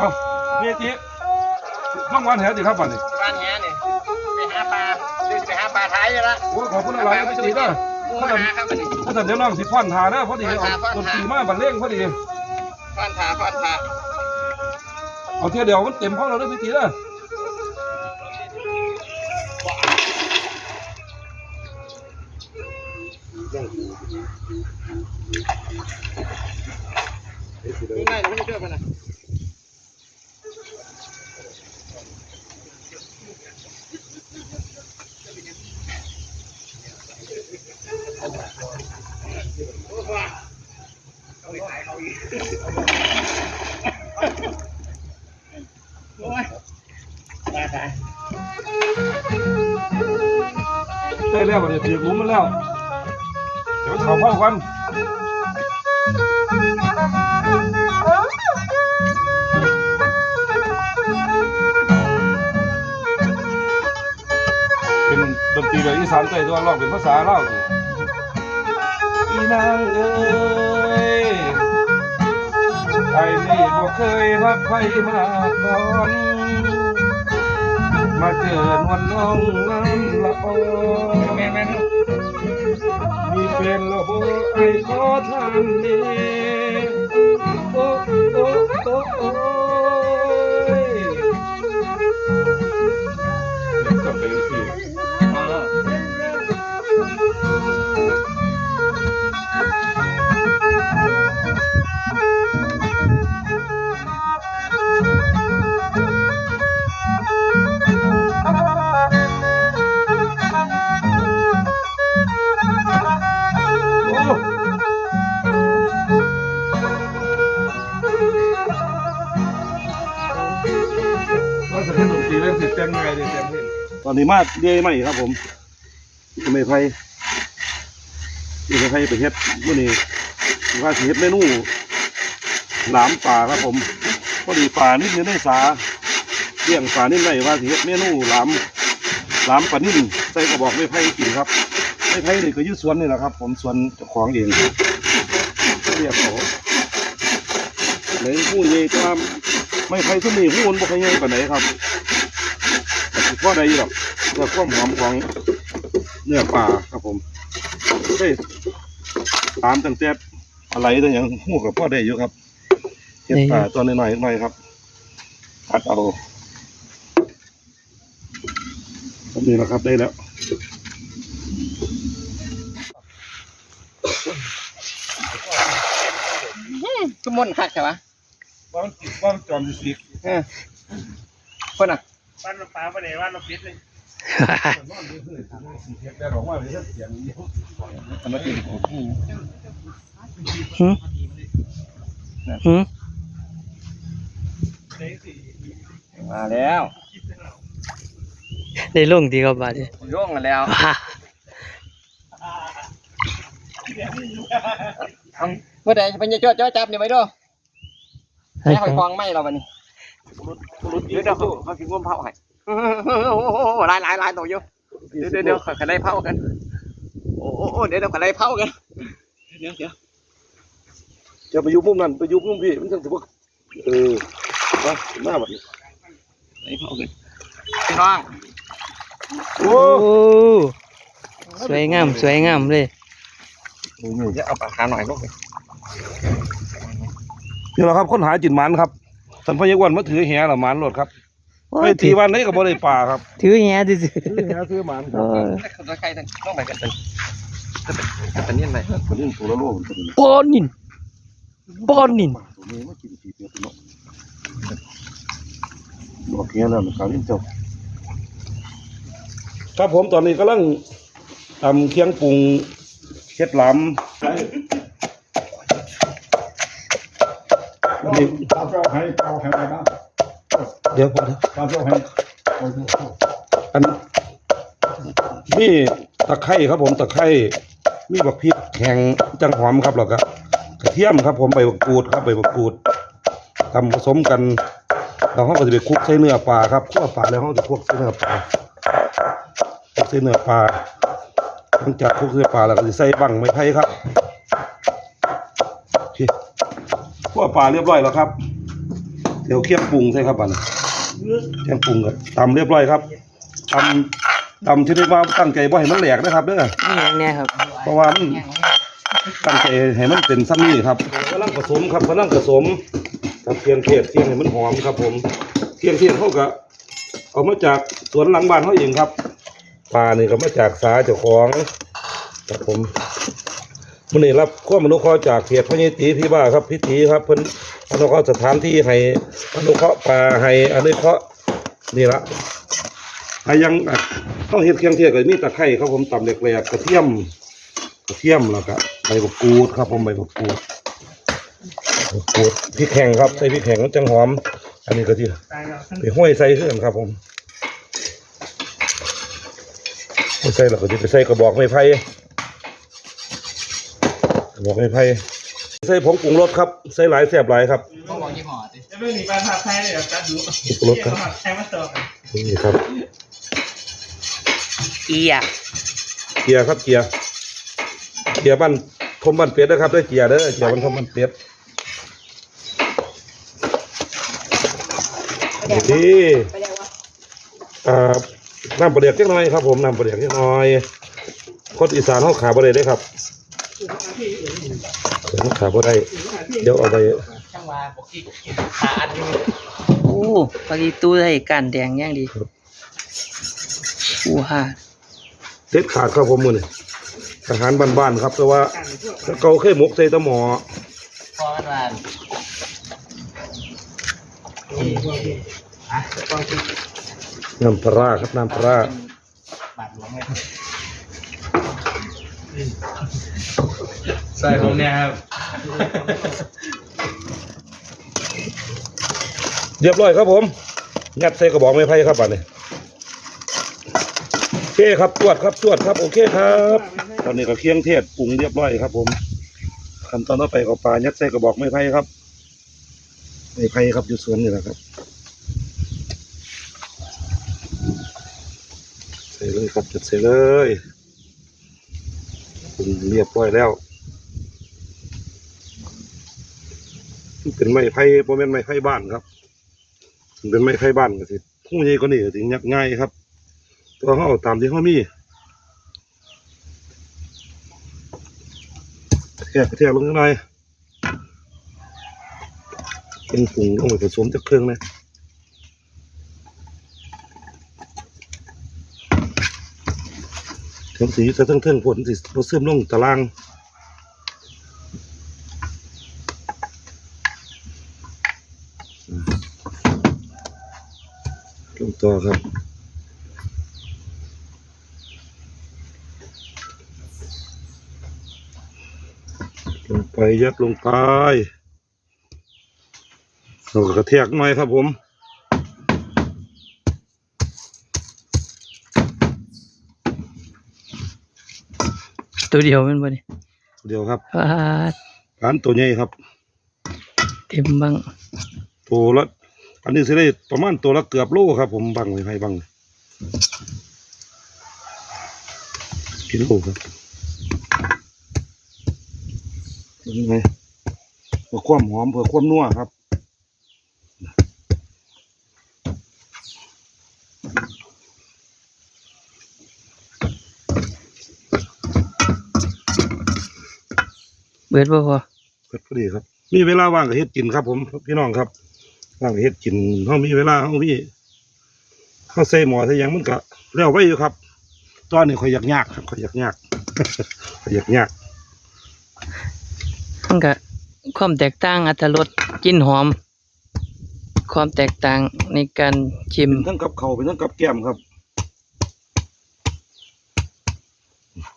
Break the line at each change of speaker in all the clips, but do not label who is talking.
เอ้าพี่ติต้องวันแหติครับบัดนี้
บ้านแหนี่ไปหาปลาดึงไปหาปลาท้ายอยู่ละ
โอ้ยขอบคุณอะไรพี่ติเด้อ
มูมาหาครับบัดนี้
ถ้าแต่เดี๋ยวน้องสิฟ้อนทาเด้อพอดี
ฟ้อน
เอา
ทาฟ้อน
ดน
ทา
ตรีมาบันเลงพอดี
ฟันผาฟันผา
เอาเที่ยวเดียวมันเต็มห้องเราเด้อพี่ติเด้
ได้
แล้วบัดนี้ถือหลุมมันแล้ว เดี๋ยวเขาเผากันเป็นดนตรีแบบอีสานใต้ตัวร้องเป็นภาษาล่าวสิอีนางเอ้ยไอ้นี่บ่เคยรักใครมาก่อน มาเจอนวลน้องน้ำ โอ้
แม่แม่
มีเป็นละโบไอ้ขอทานเด มาเดียใหม่ครับ ผมไม่ไพ่ไม่ไพ่ไปเฮ็ดวันนี้ว่าสิเฮ็ดเมนูหลามป่าครับผมพอดีป่านิดนึงได้สาเลี้ยงป่านิ่มได้ว่าสิเฮ็ดเมนูหลามหลามป่านิ่มใส่กระบอกไม่ไผ่กินครับไม้ไผ่นี่ก็ยู่สวนนี่แหละครับ ผมสวนเจ้าของเองเรียกเขาเลยหู้ใหญ่ก็ไม่ไผ่ทุกนี้หู้มันบ่ค่อยใหญ่ปานไหนครับแต่อได้อยู่หรอก เพื่อความหอมของเนื้อปลาครับผมได้ตามตั้งแต่อะไรตั้งอย่างหู้กับพ่อได้อยู่ครับเก็บปลาตัวน้อยๆหน่อยครับตัดเอาแบบนี้แหละครับได้แล้ว
ทุกมนคักใช่ปะ
ว่ามันว่ามันจอมอยู่สิ
เออคนอะ
บ้านป้าไปไหนบ้านเราปิดเลย
นอนอยู่คือทางสิเฮ็ดแต่บอกว่าเฮ็ดเสียงอยู่
ทำมาติด
หืมหืม
มาแล้ว
ได้ลงดีครับบาดนี้
ร่วงกันแล้ว
ว้า
เอาเมื่อใดจะเป็นยาจ้อจ้อจับนี่ไว้ด้วย
ให้
ให้ห
ข
อ
อยง
ฟองไหมเราวันนี้เดี๋ยวเดี๋ยวเขาเขากินง่วงเผาให้ โอ้โหหลายหลายหลายตัวอยู่เดี๋ยวเดี๋ยวเดี๋ยวเขาได้เผากัน โอ้โหเดี๋ยวเดี๋ยวเขาได้เผากัน เดี๋ยวเดี๋ยว
จะไปอยู่มุมนั้นไปอยู่มุมพี่มันจังสิบ่เออมาหน้าบัดนี้
ได้เผากันพี่น้อง
โอ้
โอ้สวยงามสวยงามเลย
จะเอาปลาคาหน่อยลูก
นี่แหละครับคนหาจินหมันครับสันพยากวันมาถือแหละหมันโลดครับ
โอ้
ไป
ย
ทีวันนี้ก็บ่ได้ปลาครับ
ถือแหซื่อ
ถือแหถือหมัน
ๆ
ค
โอ้
รับ
ย
จะใครต้องไปกันตึงจะเป็นจะเป็นนี่ไหน
คนนี้ตัวละโลมันตัวนี้
ปอนนินปอนนิน
ตัวนี้มากินทีเดียวเนาะดอกแค่แล้วมันกลายเป็นเจ้าครับผมตอนนี้กำลังทำเคียงปรุงเฮ็ดหลำนี่
ตามเจ้าให้เอาให้ไปนะ
เดี๋ยวผมเดี๋ยวา
มเจ้าให้อาดูเข้า
อันนี่ตะไคร้ครับผมตะไคร้มีบักพริกแข็งจังหอมครับแล้วก็กระเทียมครับ ผมใบบักกูดครับใบบักกูดทำผสมกันแล้วเขาก็จะไปคลุกใส่เนื้อปลาครับคั่วปลาแล้วเขาจะคลุกใส่เนื้อปลาคลุกใส่เนื้อปลาหลังจากคลุกใส่ปลาแล้วก็จะใส่บังไม้ไผ่ครับคั่วปลาเรียบร้อยแล้วครับ เดี๋ยวเคี่ยวปรุงใช่ครับบัน เคี่ยวปรุงก็ตำเรียบร้อยครับตำตำที่ได้ว่าตั้งใจว่าให้มันแหลกนะครับเด้อ
นี่อย่างเนี้ยครับ
เพราะว่ามันตั้งใจให้มันเป็นซ้ำนี่ครับกำลังผสมครับกำลังผสมกับเทียงเทศเทียงให้มันหอมครับ ผมเทียงเทศเขาก็เอามาจากสวนหลังบ้านเขาเองครับปลานี่ก็มาจากสาเจ้าของครับผมมันนี่รับข้อมอนุเคราะห์จากเขตพญตีพี่บ้าครับพิธีครับเพิ่น อนุเคราะห์สถานที่ให้อนุเคราะห์ปลาให้อนุเคราะห์นี่ละอยังต้องเฮ็ดเคียงเทศก็มีตะไคร้ครับผมตำแหลกๆกระเทียมกระเทียมแล้วก็ใบมะกรูดครับผมใบมะกรูดมะกรูดพริกแห้งครับใส่พริกแห้งมันจังหอม อันนี้ก็ที่ไปห้อยใส่เครื่องครับผมห้อยใส่แล้วก็ที่ไปใส่กระบอกไม้ไผ่กระบอกไม้ไผ่ ใส่ผงปรุงรสครับ ใส่หลายแซ่บหลายครับ
ต้องบอกยี่ห้อสิ
จะไม่มีปลาทับไทยเลยเหรอจัดดู
ผงปรุงรสครับ
ใช้มาเติม
นี่ครับ
เอีย
เกียร์ครับเกียร์เกียร์บ้านทมบ้านเป็ดนะครับได้เกียร์เด้อเกียร์บ้านทมบ้านเป็ดนี่อ่าน้ำปลาเดียกเล็กน้อยครับผมน้ำปลาเดียกเล็กน้อยคนอีสานเขาขาบ่ได้เด้ครับ เขาขาบ่ได้ เดี๋ยวเอาไป
ช่างว่าปกติขาอันนี้
โอ้ปฏิตู้ให้การแดงอย่างดีอู้ฮ่า
เด็ดขาดครับผมมือนี่อาหารบ้านๆครับแต่ว่าถ้าเกาเคยหมกใส่ตะหมอ
พอกันว่า
น้ำปลาร้าครับน้ำปลาร้า
บาทหลวงเลย
ใส่ผมเนี่ยครับ
เรียบร้อยครับผมยัดใส่กระบอกไม้ไผ่ครับบัดนี้โอเคครับตรวจครับตรวจครับโอเคครับ ตอนนี้ก็เคียงเทศปรุงเรียบร้อยครับผมขั้นตอนต่อไปก็ปลายัดใส่กระบอกไม้ไผ่ครับไม้ไผ่ครับอยู่สวนนี่แหละครับใส่เลยครับจัดใส่เลยปรุงเรียบร้อยแล้ว เป็นไม้ไผ่โมเมนไม้ไผ่บ้านครับ เป็นไม้ไผ่บ้านก็สิผู้ใหญ่ก็นี่ก็ถึงยักง่ายครับ ตัวเขาเอาตามที่เขามีแทกแทกลงหน่อยเป็นปรุงลงไปผสมจากเครื่องนะเทิงสีจะทั้งเทิงผลสิเราเสื่อมลงตาราง ต่อครับลงไปยัดลงไปเราก็กระเทียกหน่อยครับผม
ตัวเดียวแมันบ่นี่
เดี๋ยวครับ
ฟาด
ร้านตัวใหญ่ครับ
เต็มบัง
ตัวละ อันนี้สิได้ประมาณตัวละเกือบโลครับ ผมบังไว้ให้บังกิโลครับยังไงเพื่อความหอมเพื่อความนัวครับ
เบิดบ่พอ
เพ็ดพอดีครับ มีเวลาว่างก็เฮ็ดกินครับ ผมพี่น้องครับ ว่างก็เฮ็ดกินเฮามีเวลาเฮามีเฮาใส่หม้อใส่หยังมันก็แล้วไว้อยู่ครับ ตอนนี้ข่อยอยากยากครับข่อยอยากยากข่อยอยากยาก
มันก็ความแตกต่างอรรถรสกลิ่นหอม ความแตกต่างในการชิม
เป็นทั้งกับเขาวเป็นทั้งกับแก้มครับ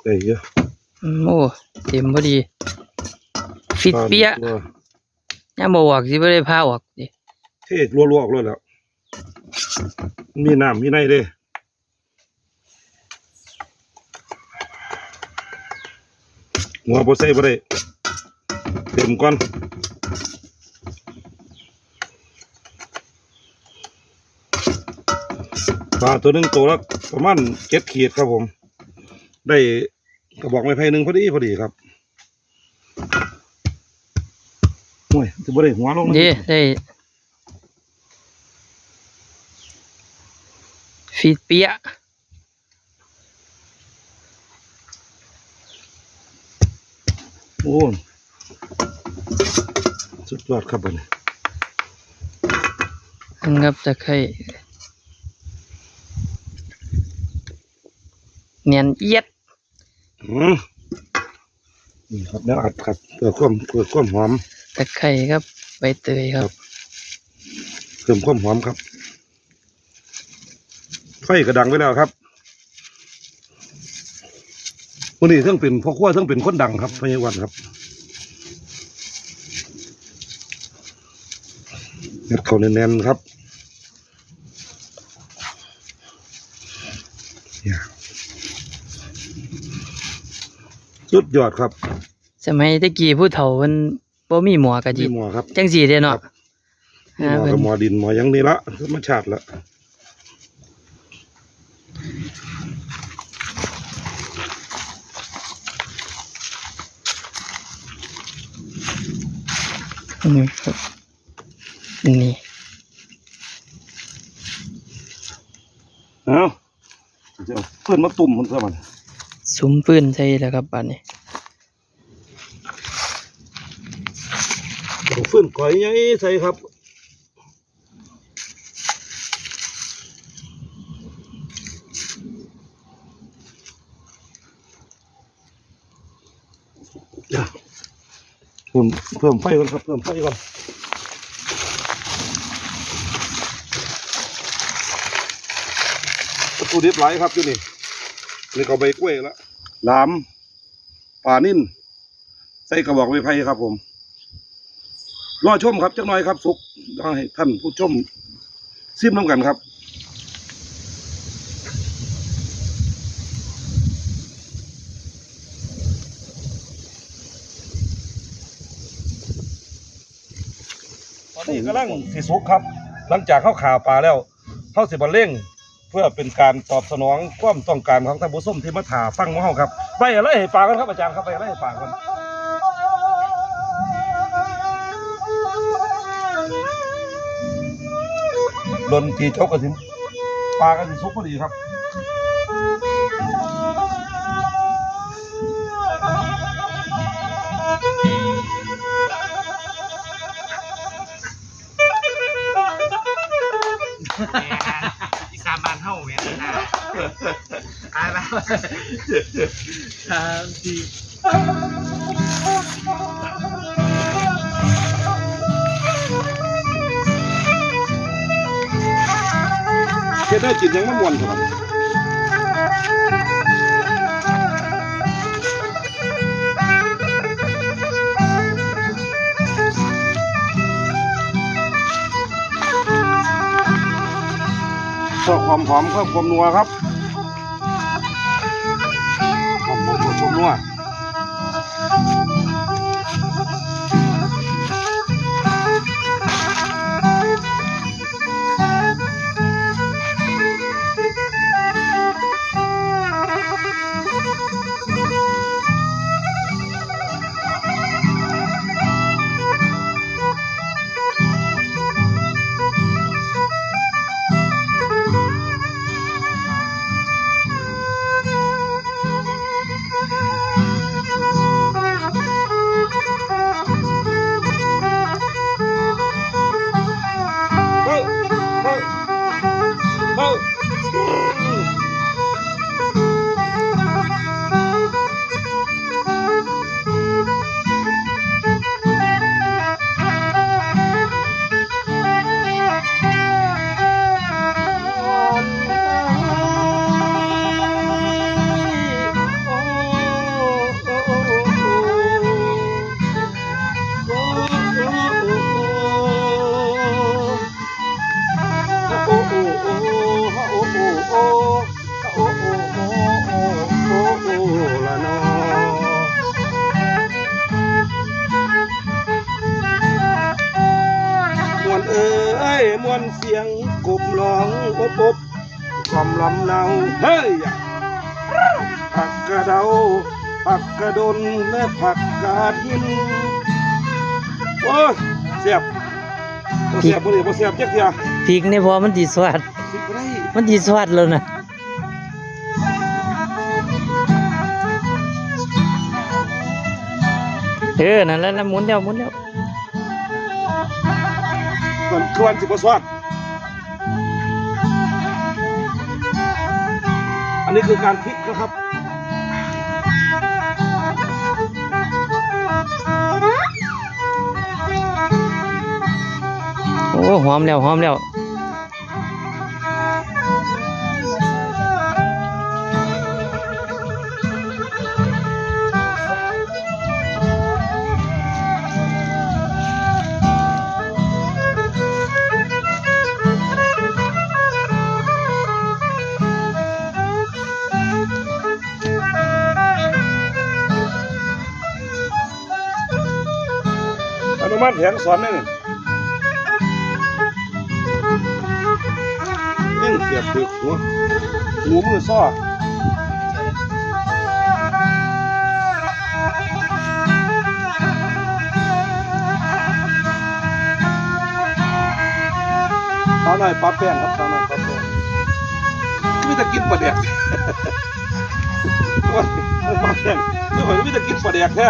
ได้เยอะ
อืมโอ้เต็มพอดี ฟิตเปียะ
ตัว
ย่ามบ่ออกสิบ่ได้พาออกดิ
เทศรัวๆออกเลยแล้ว มีน้ำมีในเด้หัวบ่ใส่บ่ได้เต็มก่อนปลาตัวหนึงตัวละประมาณเจ็ดขีดครับผม ได้กระบอกไม้ไผ่หนึ่งพอดีพอดีครับโอ้ยจะบ่ได้หัวลง
เด้ได้ ฟีดเปีย
โอ้สุดยอดครับบัดนี้
นะครับตะไคร้เนียนเอียด
อืมนี่ครับแล้วอัดครับเพื่อความเพื่อความหอม
ตะไคร้ครับใบเตยครับ
เพิ่มความหอมครับ ไฟกระดังไว้แล้วครับวันนี้ทั้งเป็นพ่อครัวทั้งเป็นคนดังครับพญาวันครับเม็ดเขาวแน่นๆครับเนี่ยสุดยอดครับ
สมัยตะกี้ผู้เฒ่ามันบ่มีหมอกะจิ
นี่หมอครับ
จังสี่เด้เนาะ
หมอกับหมอดินหมอหยังนี่ละธรรมชาติละ
นี่ครับนี่
เอาเดี๋ยวเพื่อนมาตุ่มมันซะมัน
สุมปืนใส่แล้วครับบัดนี้
เอาฟื้นก่อยใหญ่ใส่ครับเดี๋ยวเพิ่มเพิ่มไฟก่อนครับเพิ่มไฟก่อนวัตถุดิบหลายครับอยู่นี่นี่ก็ใบกล้วยละหลามปลานิ่นใส่กระบอกไม้ไผ่ครับ ผมรอชมครับจักหน่อยครับสุกให้ท่านผู้ชมซิมน้ำกันครับ ตอนนี้ กำลังสิสุกครับ หลังจากเข้าข่าวปลาแล้วเข้าสิบเร่ง เพื่อเป็นการตอบสนองความต้องการของท่านผู้ชมที่มาถาฟังของเราครับ ไปอะไรให้ปลากันครับอาจารย์ครับไปอะไรให้ปลากันดนตรีเจ้ากระสินปลากันสิสุกพอดีครับ
อีสานบ้านเฮาแม่นนะตายแล้วสามสี่
เฮ็ดได้กินยังน้ำมันครับ เพื่อความหอมเพื่อความนัวครับ วนเสียงกบร้องอบอบความลำเนาเฮ้ยผักกระเดาผักกระดนและผักกาดหินโอ้ยเสียบบ่เสียบบ่ดีบ่เสียบจักเดียว
พริกนี่พอมันสิสวัสด
สิบไร
มันสิสวัดแล้วนะเออนั่นแหละแล้วหมุนแล้วหมุนแล้ว
ส่วนควรสิบสวัสดอันนี้คือการพลิกนะครับ
โอ้หอมแล้วหอมแล้ว
แผงสอนนี่นี่เกียบถือหัวหูมือซ้อสาวหน่อยปลาแป้งครับสาวหน่อยปลาแป้งมีแต่กินปลาแดกโอ้ยปลาแป้งไม่ไหวมีแต่กินปลาแดกแท้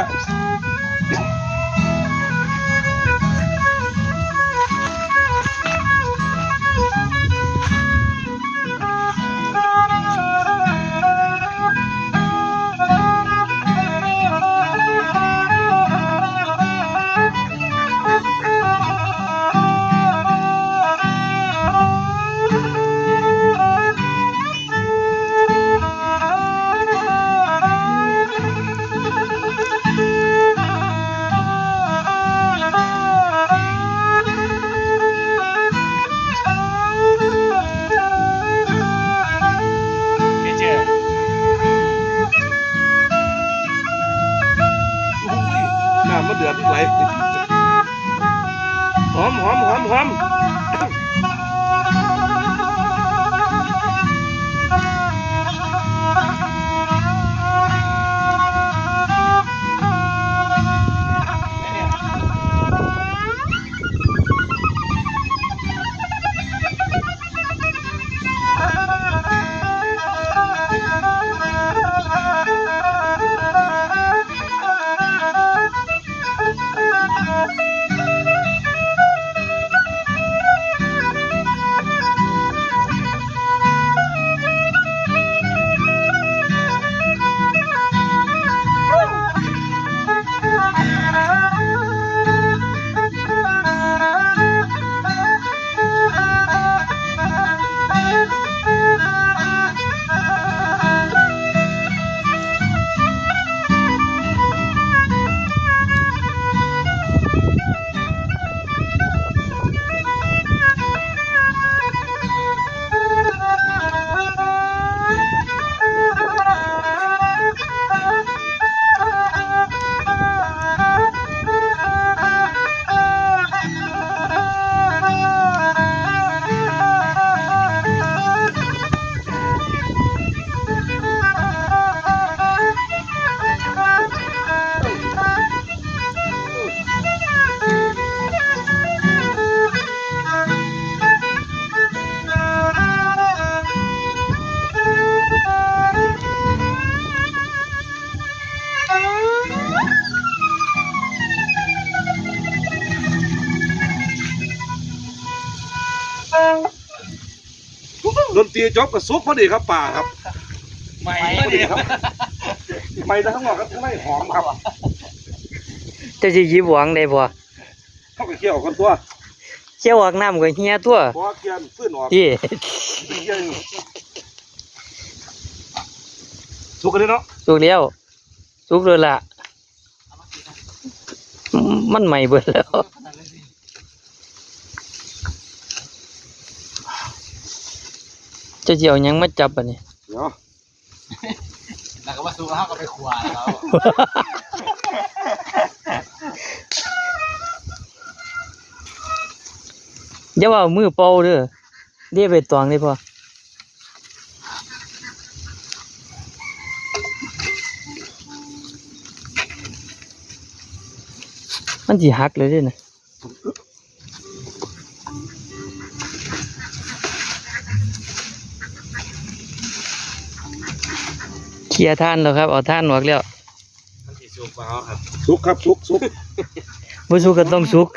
ตรีจบกับซุปพอดีครับป่าครับ
ไม่
พอดีครับไม่ทั้งหมดครับทั้งไม่หอมครับ
จะสิหยิบหวังได้บ่
เข้ากับเคี่ยวกันตัว
เชี่ยวออกน้ำก็เฮียตัว
เพราะว่าเคี่ยวฟื้นออก
ที่
เคี่ยวอยู่สุกกันเลยเนาะ
สุกแล้วสุกเลยล่ะมันใหม่เบิดแล้ว จะเจียวหยังมาจับอะนี่
เดี๋ยว
แล้วก็มาสู้แล้วก็ไปขวาแล้ว
อย่าว่ามือเป่าเด้อเรียไปตองได้พอมันสิหักเลยเด้นะ เคลียร์ท่านแล้วครับ เอาท่านออกแล้ว
มันสิสุกเปล่าครับ
สุกครับสุกสุก
บ่สุกก็ต้องสุก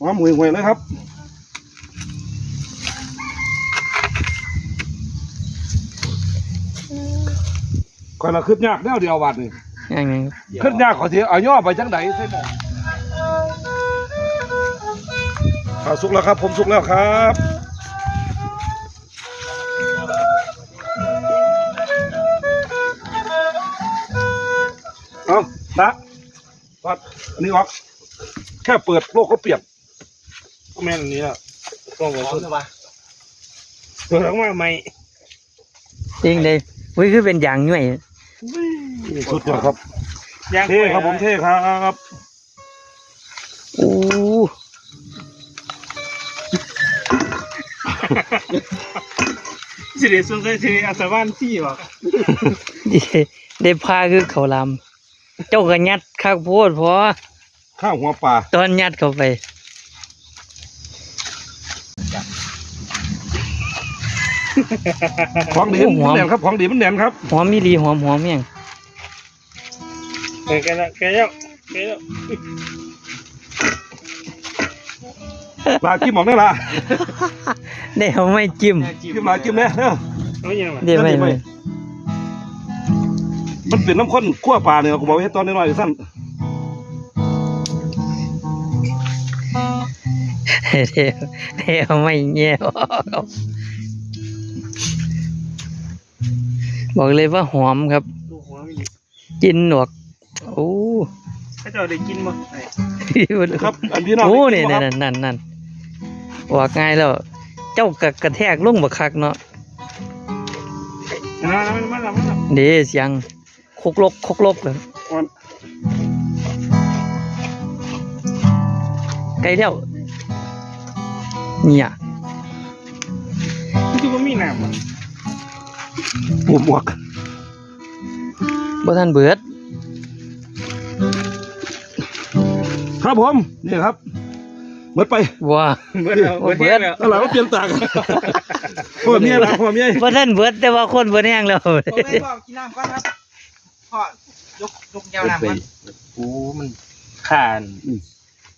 หอมห่วยๆเลยครับคอยละขึ้นยากแนวเดียววันนี่
ยังไง
ขึ้นยากขอทีเอาย่อไปจังไหนใช่ไหมอ่าสุกแล้วครับ ผมสุกแล้วครับ นะปัดอันนี้ออกแค่เปิดโลกก็เปลี่ยนก็แม่นอันนี้อะต้องบอก
พร้อม
สุด
ใช่ปะ
เปิดออกมาใหม่
จริงเลยอุ้ยคือเป็นอย่างย่วย
สุดยอดครับ
ย่าง
เท่ครับผมเท่ครับ
อู้
สิเดชสงสัยสิอาสวานที่บ่
ได้ได้พาคือเขาวหลาม เจ้าก็ยัดคักโพดพอ
ข้าวหัวปลา
ตอนยัดเข้าไป
ของดีมันแน่นครับของดีมันแน่นครับ
หอมมีหลีหอมหอมยัง
เออแกแล้วแกแล้วแกแล้ว
ปลาจิ้มออกได้ละ
ได้เอาไม่จิ้ม
จิ้มมาจิ้มเนี่ยเด้อ
เอาอย่างไร
เดี๋ยวไม่
ไม่
ไม่
มันเป็นน้ำข้นขั้วปลาเนี่ยผมบอกให้ตอนน้อยๆสั้น
เดี๋ยวเดี๋ยวไม่เงี้ยออกบอกเลยว่าหอมครับ
ดูหัวมี
กินหนวก โอ้
ถ้าเจ้าได้กินบ่ไอ้
ครับ อันพี่น้อง
โอ้นี่
ค
นั่
รับ
นนั่นนั่นว่าง่ายแล้ว เจ้ากะกระแทกลงบักคักเนาะ
นะมันมันละมันละ
เด้เสียง คกลกคกลกเลย
อ่อน
ไกลแล้วเนี่ย
คือบ่มีน้ำอะ
บวมหมวก
บ่ทันเบิด
ครับผมนี่ครับหมดไป
ว่า
เบิดแล้ว
โอ้
เบิด
เบิด
แล้ว
แล้วเราก็เปลี่ยนตากันพ่อเมียนะพ่อเมีย
บ่ทันเบิดแต่ว่าคนบ่แห้งแล้ว
พ่อแม่พ่อกินน้ำก่อนครับ พ่อยกยกแก้วน้ำก่อน
โอ้มันข่าน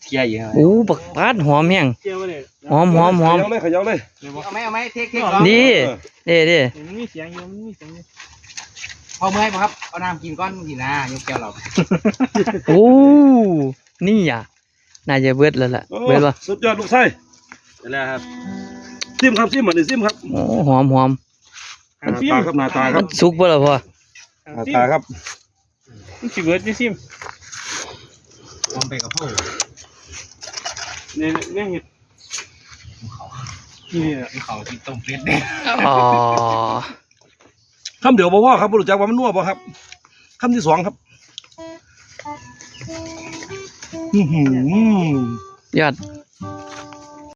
เทียอยู่ครับ
โอ้บักปาดหอมแห้ง
เทียบ่เนี่ย
หอมหอมหอม
เขย่าเลยเขย่าเลย
เอาไหมเอาไหมเทคเทค
นี่เด้เด้
มันมีเสียงอยู่มันมีเสียงอยู่
พอเมื่อยป่ะครับเอาน้ำกินก้อนสินะยกแก้วเรา
โอ้นี่อะน่าจะเบิดแล้วล่ะ
โอ้
เบิดบ่
สุดยอดลูกไส้
แล้วครับ
ซิมครับซิมเหมือนซิมครับ
โอ้หอมหอม
หน้าตาครับหน้าตาค
มั
รับ
นสุกบ่ล่ะพ่อ
หน้าตาครับ
มันสิเบิดนี่ซิม
ผมไปกับพ่อ
เนี่ยเนี่ยเห็ดนี่แหละ
เขากินต้มเป็ดเนี่ย
อ๋อ
คำเดียวบ่พ่อครับบ่รู้จักว่ามันนัวบ่ครับคำที่สองครับอื้อหือย
อด